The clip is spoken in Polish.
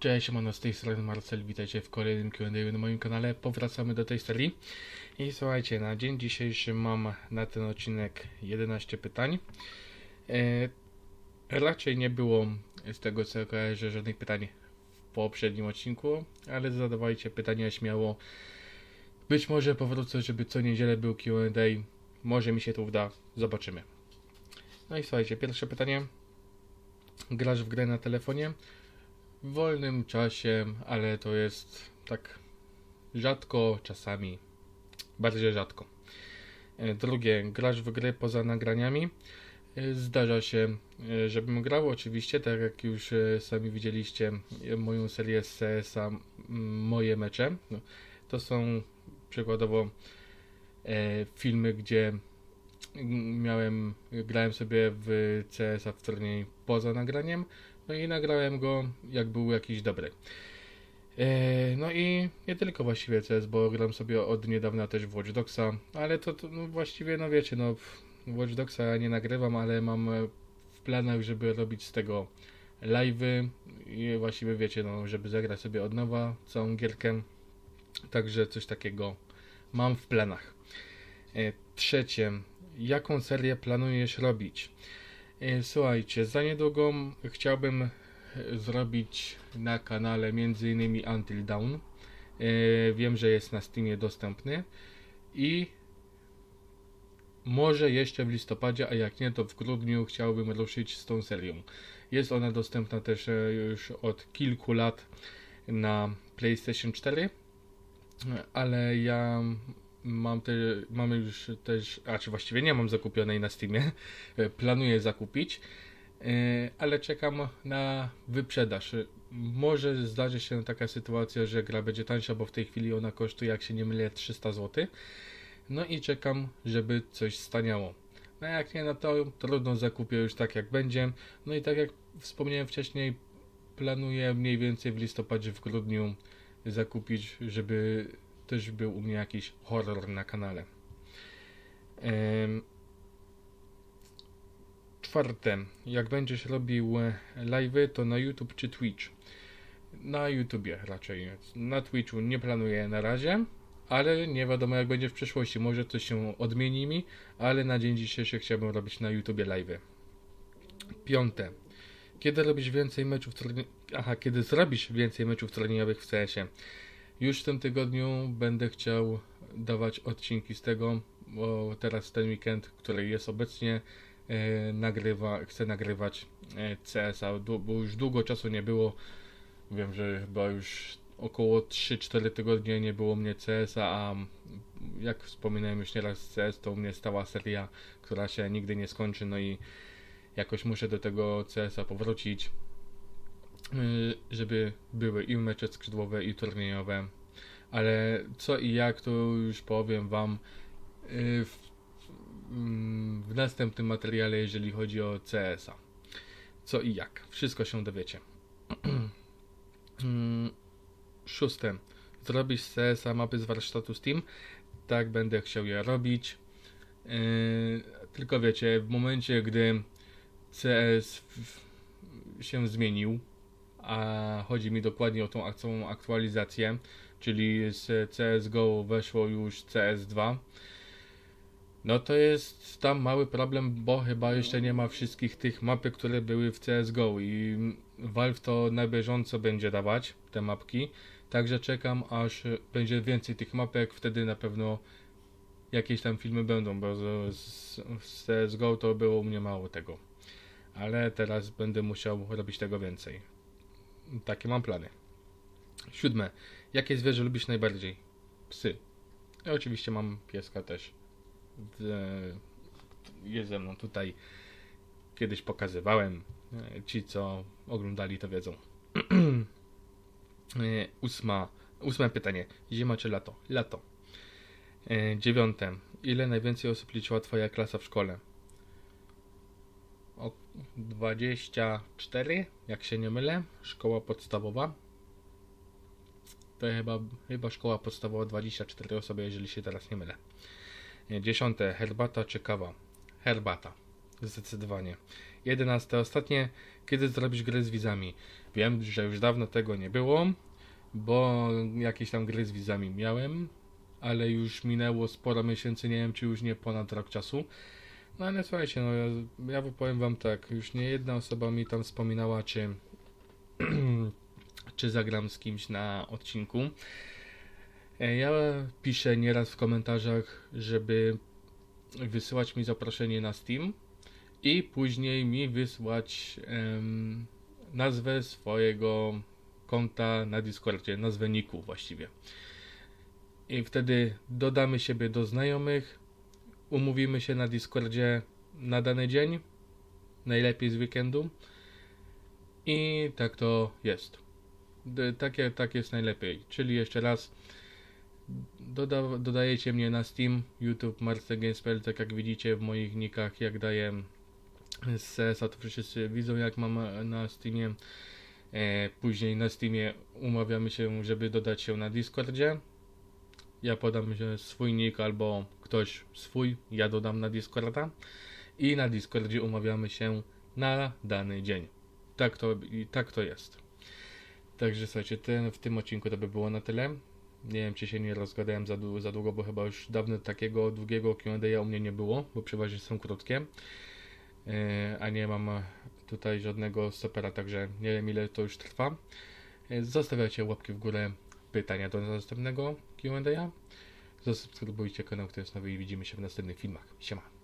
Cześć, mam z tej strony Marcel, witajcie w kolejnym Q&A na moim kanale. Powracamy do tej serii. I słuchajcie, na dzień dzisiejszy mam na ten odcinek 11 pytań. E, raczej nie było z tego co kojarzę żadnych pytań w poprzednim odcinku, ale zadawajcie pytania śmiało. Być może powrócę, żeby co niedzielę był Q&A. Może mi się to uda, zobaczymy. No i słuchajcie, pierwsze pytanie. Grasz w grę na telefonie? W wolnym czasie, ale to jest tak rzadko, czasami bardziej rzadko. E, Drugie, grasz w gry poza nagraniami. E, Zdarza się, e, żebym grał, oczywiście, tak jak już sami widzieliście moją serię z CS-a, moje mecze. No, To są przykładowo filmy, gdzie miałem, grałem sobie w CS-a w turniej poza nagraniem, no i nagrałem go, jak był jakiś dobry. E, No i nie tylko właściwie CS, bo gram sobie od niedawna też w Watch Dogsa, ale to, to no właściwie, no wiecie, no Watch Dogsa nie nagrywam, ale mam w planach, żeby robić z tego live'y i właściwie wiecie, no żeby zagrać sobie od nowa całą gierkę, także coś takiego mam w planach. E, Trzecie, jaką serię planujesz robić? E, Słuchajcie, za niedługo chciałbym e, zrobić na kanale m.in. Until Dawn. E, Wiem, że jest na Steamie dostępny i może jeszcze w listopadzie, a jak nie, to w grudniu chciałbym ruszyć z tą serią. Jest ona dostępna też już od kilku lat na PlayStation 4, ale ja mam te, mamy już też, a czy właściwie nie mam zakupionej na Steamie, planuję zakupić, e, ale czekam na wyprzedaż. Może zdarzy się taka sytuacja, że gra będzie tańsza, bo w tej chwili ona kosztuje, jak się nie mylę, 300 zł. No i czekam, żeby coś staniało. No jak nie, no to trudno zakupię już tak jak będzie. No i tak jak wspomniałem wcześniej, planuję mniej więcej w listopadzie, w grudniu zakupić, żeby też był u mnie jakiś horror na kanale. Czwarte, jak będziesz robił e, live'y, to na YouTube czy Twitch? Na YouTubie raczej. Na Twitchu nie planuję na razie, ale nie wiadomo jak będzie w przyszłości. Może coś się odmieni mi, ale na dzień dzisiejszy chciałbym robić na YouTubie live'y. Piąte, kiedy robisz więcej meczów. Aha, kiedy zrobisz więcej meczów turniejowych w CS-ie? Już w tym tygodniu będę chciał dawać odcinki z tego, bo teraz ten weekend, który jest obecnie, e, nagrywa, chcę nagrywać e, CS-a, bo już długo czasu nie było. Wiem, że chyba już około 3-4 tygodnie nie było mnie CS-a, a jak wspominałem już nieraz CS, to u mnie stała seria, która się nigdy nie skończy, no i jakoś muszę do tego CS-a powrócić, żeby były i mecze skrzydłowe, i turniejowe. Ale co i jak, to już powiem Wam y, w, mm, w następnym materiale, jeżeli chodzi o CS-a. Co i jak. Wszystko się dowiecie. Mm, Szóste. Zrobisz CS-a mapy z warsztatu Steam? Tak, będę chciał je robić. Yy, tylko wiecie, w momencie, gdy CS w, się zmienił, a chodzi mi dokładnie o tą całą aktualizację, czyli z CSGO weszło już CS2, no to jest tam mały problem, bo chyba jeszcze nie ma wszystkich tych mapy, które były w CSGO i Valve to na bieżąco będzie dawać, te mapki, także czekam aż będzie więcej tych mapek, wtedy na pewno jakieś tam filmy będą, bo z, z CSGO to było u mnie mało tego. Ale teraz będę musiał robić tego więcej. Takie mam plany. Siódme. Jakie zwierzę lubisz najbardziej? Psy. Ja oczywiście mam pieska też. Jest ze mną tutaj. Kiedyś pokazywałem. E, Ci, co oglądali, to wiedzą. E, Ósma. Ósme pytanie. Zima czy lato? Lato. E, Dziewiąte. Ile najwięcej osób liczyła Twoja klasa w szkole? O 24, jak się nie mylę. Szkoła podstawowa. To chyba, chyba szkoła podstawowa 24 osoby, jeżeli się teraz nie mylę. Dziesiąte. Herbata czy kawa? Herbata. Zdecydowanie. Jedenaste. Ostatnie. kiedy zrobić gry z wizami. Wiem, że już dawno tego nie było, bo jakieś tam gry z wizami miałem, ale już minęło sporo miesięcy, nie wiem czy już nie ponad rok czasu. No ale słuchajcie, no ja, ja powiem wam tak, już nie jedna osoba mi tam wspominała, czy, czy zagram z kimś na odcinku. E, Ja piszę nieraz w komentarzach, żeby wysyłać mi zaproszenie na Steam i później mi wysłać em, nazwę swojego konta na Discordzie, nazwę niku właściwie. I wtedy dodamy siebie do znajomych, umówimy się na Discordzie na dany dzień, najlepiej z weekendu i tak to jest. Tak, tak jest najlepiej. Czyli jeszcze raz doda, dodajecie mnie na Steam, YouTube, MarceGames.pl, tak jak widzicie w moich nikach, jak daję z CS-a, to wszyscy widzą jak mam na Steamie. E, później na Steamie umawiamy się, żeby dodać się na Discordzie. Ja podam swój nick albo ktoś swój, ja dodam na Discorda i na Discordzie umawiamy się na dany dzień. Tak to, tak to jest. Także słuchajcie, ten, w tym odcinku to by było na tyle. Nie wiem, czy się nie rozgadałem za, za długo, bo chyba już dawno takiego długiego Q&A u mnie nie było, bo przeważnie są krótkie. E, a nie mam tutaj żadnego stopera, także nie wiem ile to już trwa. E, Zostawiajcie łapki w górę, pytania do następnego Q&A. Zasubskrybujcie kanał, kto jest nowy i widzimy się w następnych filmach. Siema.